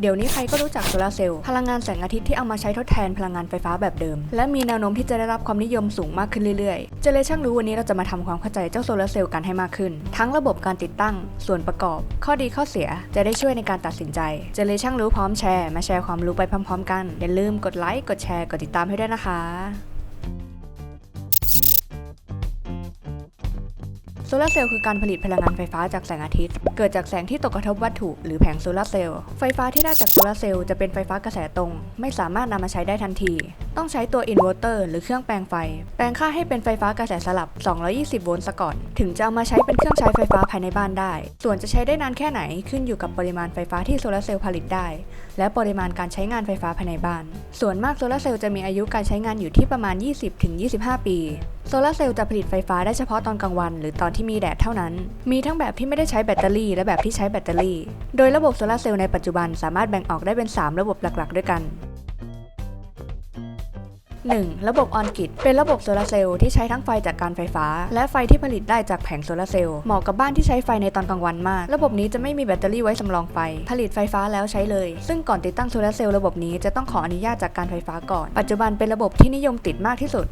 เดี๋ยวนี้ใครก็รู้จักโซลาร์เซลล์พลังงานแสงอาทิตย์ที่เอามาใช้ทดแทนพลังงานไฟฟ้าแบบเดิม และมีแนวโน้มที่จะได้รับความนิยมสูงมากขึ้นเรื่อยๆ เจเลช่างรู้วันนี้เราจะมาทำความเข้าใจเจ้าโซลาร์เซลล์กันให้มากขึ้น ทั้งระบบการติดตั้ง ส่วนประกอบ ข้อดีข้อเสียจะได้ช่วยในการตัดสินใจ เจเลช่างรู้พร้อมแชร์มาแชร์ความรู้ไปพร้อม ๆ กันอย่าลืมกดไลค์กดแชร์กดติดตามให้ด้วยนะคะ โซลาร์เซลล์คือการผลิตพลังงานไฟฟ้าจากแสงอาทิตย์ เกิดจากแสงที่ตกกระทบวัตถุหรือแผงโซลาร์เซลล์ ไฟฟ้าที่ได้จากโซลาร์เซลล์จะเป็นไฟฟ้ากระแสตรง ไม่สามารถนำมาใช้ได้ทันที ต้องใช้ตัวอินเวอร์เตอร์หรือเครื่องแปลงไฟ แปลงค่าให้เป็นไฟฟ้ากระแสสลับ 220 โวลต์ซะก่อน ถึงจะเอามาใช้เป็นเครื่องใช้ไฟฟ้าภายในบ้านได้ ส่วนจะใช้ได้นานแค่ไหนขึ้นอยู่กับปริมาณไฟฟ้าที่โซลาร์เซลล์ผลิตได้ และปริมาณการใช้งานไฟฟ้าภายในบ้าน ส่วนมากโซลาร์เซลล์จะมีอายุการใช้งานอยู่ที่ประมาณ 20-25 ปีโซลาร์เซลล์จะผลิตไฟฟ้าได้เฉพาะตอนกลางวัน หรือตอนที่มีแดดเท่านั้น มีทั้งแบบที่ไม่ได้ใช้แบตเตอรี่ และแบบที่ใช้แบตเตอรี่ โดยระบบโซลาร์เซลล์ในปัจจุบันสามารถแบ่งออกได้เป็น 3 ระบบหลักๆ ด้วยกัน 1. ระบบออนกิดเป็นระบบโซลาร์เซลล์ที่ใช้ทั้งไฟจากการไฟฟ้า และไฟที่ผลิตได้จากแผงโซลาร์เซลล์เหมาะกับบ้านที่ใช้ไฟในตอนกลางวันมาก ระบบนี้จะไม่มีแบตเตอรี่ไว้สำรองไฟ ผลิตไฟฟ้าแล้วใช้เลย ซึ่งก่อนติดตั้งโซลาร์เซลล์ระบบนี้จะต้องขออนุญาตจากการไฟฟ้าก่อน ปัจจุบันเป็นระบบที่นิยมติดมากที่สุด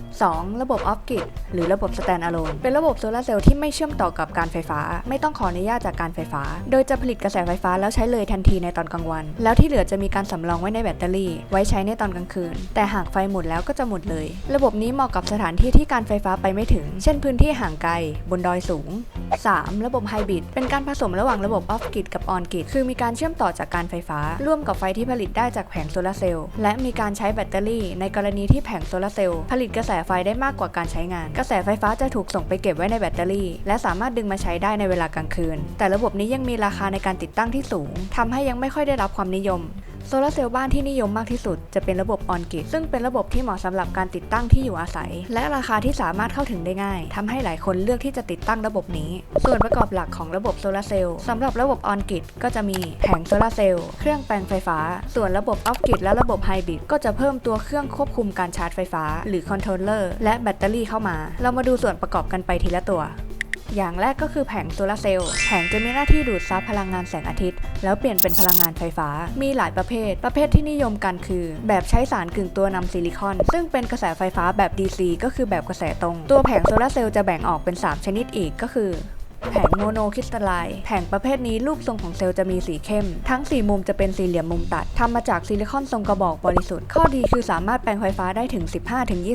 2. ระบบออฟกิดหรือระบบ Standalone เป็นระบบโซลาร์เซลล์ที่ไม่เชื่อมต่อกับการไฟฟ้า ไม่ต้องขออนุญาตจากการไฟฟ้า โดยจะผลิตกระแสไฟฟ้าแล้วใช้เลยทันทีในตอนกลางวัน แล้วที่เหลือจะมีการสำรองไว้ในแบตเตอรี่ ไว้ใช้ในตอนกลางคืน แต่หากไฟหมดแล้วก็จะหมดเลย ระบบนี้เหมาะกับสถานที่ที่การไฟฟ้าไปไม่ถึง เช่นพื้นที่ห่างไกล บนดอยสูง 3. ระบบไฮบริดเป็นการผสมระหว่างระบบออฟกิดกับออนกิดคือมีการเชื่อมต่อจากการไฟฟ้า ร่วมกับไฟที่ผลิตได้จากแผงโซลาร์เซลล์และมีการใช้แบตเตอรี่ ในกรณีที่แผงโซลาร์เซลล์ผลิตกระแสไฟได้มากกว่าการใช้งาน กระแสไฟฟ้าจะถูกส่งไปเก็บไว้ในแบตเตอรี่ และสามารถดึงมาใช้ได้ในเวลากลางคืน แต่ระบบนี้ยังมีราคาในการติดตั้งที่สูงทำให้ยังไม่ค่อยได้รับความนิยม โซลาร์เซลล์บ้านที่นิยมมากที่สุดจะเป็นระบบออนกิดซึ่งเป็นระบบที่เหมาะสำหรับการติดตั้งที่อยู่อาศัย และราคาที่สามารถเข้าถึงได้ง่ายทำให้หลายคนเลือกที่จะติดตั้งระบบนี้ ส่วนประกอบหลักของระบบโซลาร์เซลล์สำหรับระบบออนกิดก็จะมีแผงโซลาร์เซลล์เครื่องแปลงไฟฟ้า ส่วนระบบออฟกิดและระบบไฮบริดก็จะเพิ่มตัวเครื่องควบคุมการชาร์จไฟฟ้า หรือคอนโทรลเลอร์และแบตเตอรี่เข้ามา เรามาดูส่วนประกอบกันไปทีละตัว อย่างแรกก็คือแผงโซลาร์เซลล์ แผงจะมีหน้าที่ดูดซับพลังงานแสงอาทิตย์ แล้วเปลี่ยนเป็นพลังงานไฟฟ้า มีหลายประเภท ประเภทที่นิยมกันคือ แบบใช้สารกึ่งตัวนำซิลิคอน ซึ่งเป็นกระแสไฟฟ้าแบบ DC ก็คือแบบกระแสตรง ตัวแผงโซลาร์เซลล์จะแบ่งออกเป็น 3 ชนิดอีกก็คือ แผงโมโนคริสตัลไลน์แผงประเภทนี้รูปทรงของเซลล์จะมีสีเข้ม ทั้ง 4 มุมจะเป็นสี่เหลี่ยมมุมตัดทำมาจากซิลิคอนทรงกระบอกบริสุทธิ์ ข้อดีคือสามารถแปลงไฟฟ้าได้ถึง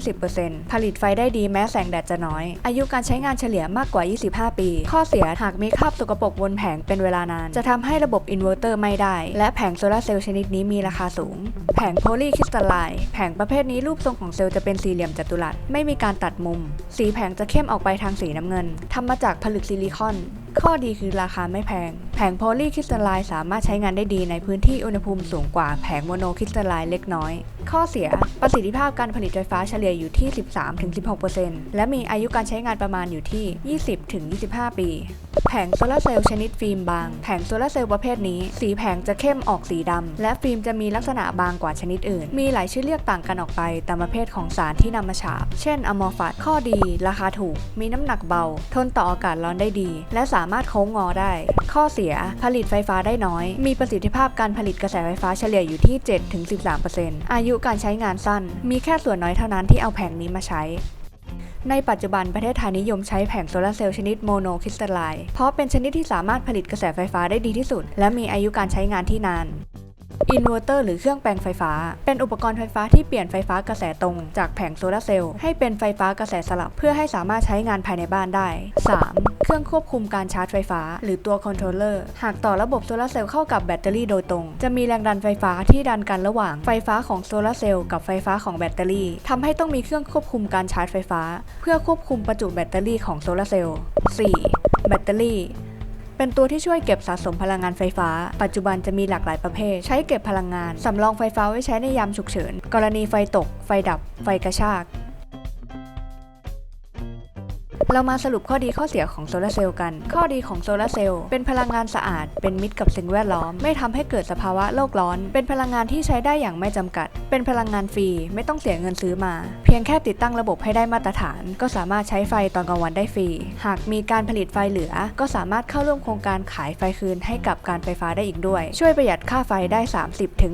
15-20%ผลิตไฟได้ดีแม้แสงแดดจะน้อย อายุการใช้งานเฉลี่ยมากกว่า 25 ปี ข้อเสียหากมีคราบสกปรกบนแผงเป็นเวลานาน จะทำให้ระบบอินเวอร์เตอร์ไม่ได้ และแผงโซลาร์เซลล์ชนิดนี้มีราคาสูง แผงโพลีคริสตัลไลน์แผงประเภทนี้รูปทรงของเซลล์จะเป็นสี่เหลี่ยมจัตุรัสไม่มีการตัดมุม สีแผงจะเข้มออกไปทางสีน้ำเงินทำมาจากผลึกซิลิคอน ข้อดีคือราคาไม่แพงแผงโพลีคริสตัลไลน์สามารถใช้งานได้ดีในพื้นที่อุณหภูมิสูงกว่าแผงโมโนคริสตัลไลน์เล็กน้อย ข้อเสีย ประสิทธิภาพการผลิตไฟฟ้าเฉลี่ยอยู่ที่ 13-16%และมีอายุการใช้งานประมาณอยู่ที่ 20-25 ปี แผงโซลาร์เซลล์ชนิดฟิล์มบาง แผงโซลาร์เซลล์ประเภทนี้ สีแผงจะเข้มออกสีดำ และฟิล์มจะมีลักษณะบางกว่าชนิดอื่น มีหลายชื่อเรียกต่างกันออกไปตามประเภทของสารที่นำมาฉาบ เช่นอะมอร์ฟัสข้อดี ราคาถูก มีน้ำหนักเบา ทนต่ออากาศร้อนได้ดี และสามารถโค้งงอได้ ข้อเสียผลิตไฟฟ้าได้น้อย มีประสิทธิภาพการผลิตกระแสไฟฟ้าเฉลี่ยอยู่ที่ 7-13%อายุการใช้งานสั้น มีแค่ส่วนน้อยเท่านั้นที่เอาแผงนี้มาใช้ ในปัจจุบันประเทศไทยนิยมใช้แผงโซลาร์เซลล์ชนิดโมโนคริสตัลไลน์เพราะเป็นชนิดที่สามารถผลิตกระแสไฟฟ้าได้ดีที่สุด และมีอายุการใช้งานที่นาน อินเวอร์เตอร์หรือเครื่องแปลงไฟฟ้า เป็นอุปกรณ์ไฟฟ้าที่เปลี่ยนไฟฟ้ากระแสตรง จากแผงโซลาเซลล์ให้เป็นไฟฟ้ากระแสสลับ เพื่อให้สามารถใช้งานภายในบ้านได้ 3. เครื่องควบคุมการชาร์จไฟฟ้า หรือตัวคอนโทรลเลอร์หากต่อระบบโซลาเซลล์เข้ากับแบตเตอรี่โดยตรง จะมีแรงดันไฟฟ้าที่ดันกันระหว่างไฟฟ้าของโซลาเซลล์กับไฟฟ้าของแบตเตอรี่ทำให้ต้องมีเครื่องควบคุมการชาร์จไฟฟ้า เพื่อควบคุมประจุแบตเตอรี่ของโซลาเซลล์ 4. แบตเตอรี่ เป็นตัวที่ช่วยเก็บสะสมพลังงานไฟฟ้า ปัจจุบันจะมีหลากหลายประเภท ใช้เก็บพลังงาน สำรองไฟฟ้าไว้ใช้ในยามฉุกเฉิน กรณีไฟตก ไฟดับ ไฟกระชาก เรามาสรุปข้อดีข้อเสียของโซลาร์เซลล์กัน ข้อดีของโซลาร์เซลล์เป็นพลังงานสะอาด เป็นมิตรกับสิ่งแวดล้อม ไม่ทำให้เกิดสภาวะโลกร้อน เป็นพลังงานที่ใช้ได้อย่างไม่จำกัด เป็นพลังงานฟรี ไม่ต้องเสียเงินซื้อมา เพียงแค่ติดตั้งระบบให้ได้มาตรฐาน ก็สามารถใช้ไฟตอนกลางวันได้ฟรี หากมีการผลิตไฟเหลือ ก็สามารถเข้าร่วมโครงการขายไฟคืนให้กับการไฟฟ้าได้อีกด้วย ช่วยประหยัดค่าไฟได้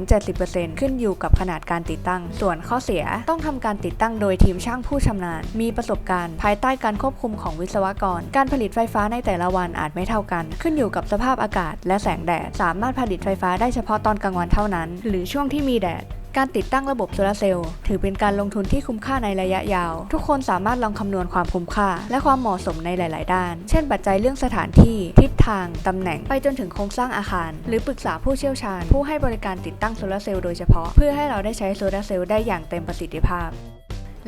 30-70%ขึ้นอยู่กับขนาดการติดตั้ง ส่วนข้อเสียต้องทำการติดตั้งโดยทีมช่างผู้ชำนาญ มีประสบการณ์ ภายใต้การควบคุมของวิศวกร การผลิตไฟฟ้าในแต่ละวันอาจไม่เท่ากัน ขึ้นอยู่กับสภาพอากาศและแสงแดด สามารถผลิตไฟฟ้าได้เฉพาะตอนกลางวันเท่านั้น หรือช่วงที่มีแดดการติดตั้งระบบโซลาร์เซลล์ถือเป็นการลงทุนที่คุ้มค่าในระยะยาว ทุกคนสามารถลองคำนวณความคุ้มค่า และความเหมาะสมในหลาย ๆ ด้าน เช่น ปัจจัยเรื่องสถานที่ ทิศทาง ตำแหน่ง ไปจนถึงโครงสร้างอาคาร หรือปรึกษาผู้เชี่ยวชาญ ผู้ให้บริการติดตั้งโซลาร์เซลล์โดยเฉพาะ เพื่อให้เราได้ใช้โซลาร์เซลล์ได้อย่างเต็มประสิทธิภาพ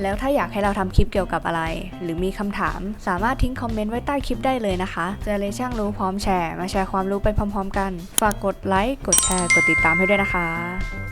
แล้วถ้าอยากให้เราทำคลิปเกี่ยวกับอะไร หรือมีคำถาม สามารถทิ้งคอมเมนต์ไว้ใต้คลิปได้เลยนะคะเจเลยช่างรู้พร้อมแชร์ มาแชร์ความรู้ไปพร้อมๆ กัน ฝากกดไลค์ กดแชร์ กดติดตามให้ด้วยนะคะ